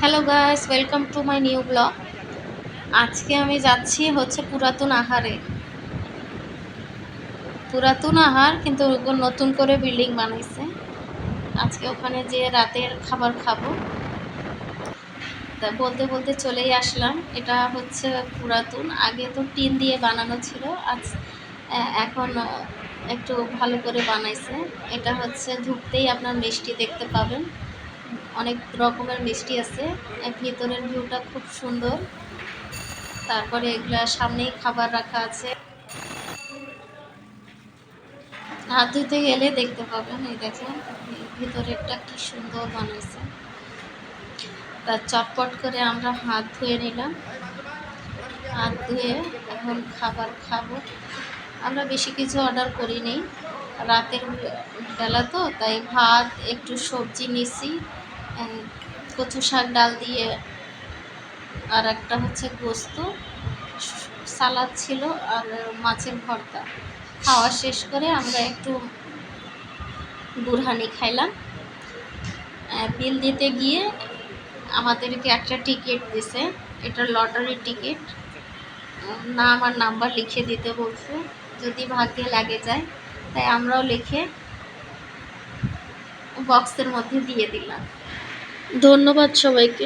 Hello guys welcome to my new blog আজকে আমি যাচ্ছি হচ্ছে পুরাতন আহারে। পুরাতন আহার কিন্তু নতুন করে বিল্ডিং বানাইছে। আজকে ওখানে যে রাতের খাবার খাব। তা বলতে বলতে চলেই আসলাম। এটা হচ্ছে পুরাতন। আগে তো টিন দিয়ে বানানো ছিল। আজ এখন একটু ভালো করে বানাইছে। এটা হচ্ছে ঢুকতেই আপনার মিষ্টি দেখতে পাবেন। অনেক রকমের মিষ্টি আছে। ভিতরের ভিউটা খুব সুন্দর। তারপরে এগুলা সামনেই খাবার রাখা আছে। হাত ধুতে গেলে দেখতে পাবেন, এই দেখেন, ভিতরেরটা কি সুন্দর বানাইছে। তার চটপট করে আমরা হাত ধুয়ে নিলাম। হাত ধুয়ে এখন খাবার খাব। আমরা বেশি কিছু অর্ডার করিনি। রাতের বেলা তো, তাই ভাত, একটু সবজি নিছি। কচু শাক ডাল দিয়ে আর একটা হচ্ছে গোস্ত, সালাদ ছিল আর মাছের ভর্তা। খাওয়া শেষ করে আমরা একটু বুরহানি খাইলাম। বিল দিতে গিয়ে আমাদেরকে একটা টিকিট দিছে, এটা লটারি টিকিট। না আমার নাম্বার লিখে দিতে বলছে, যদি ভাগ্যে লাগে যায়, তাই আমরাও লিখে বক্সের মধ্যে দিয়ে দিলাম। ধন্যবাদ সবাইকে।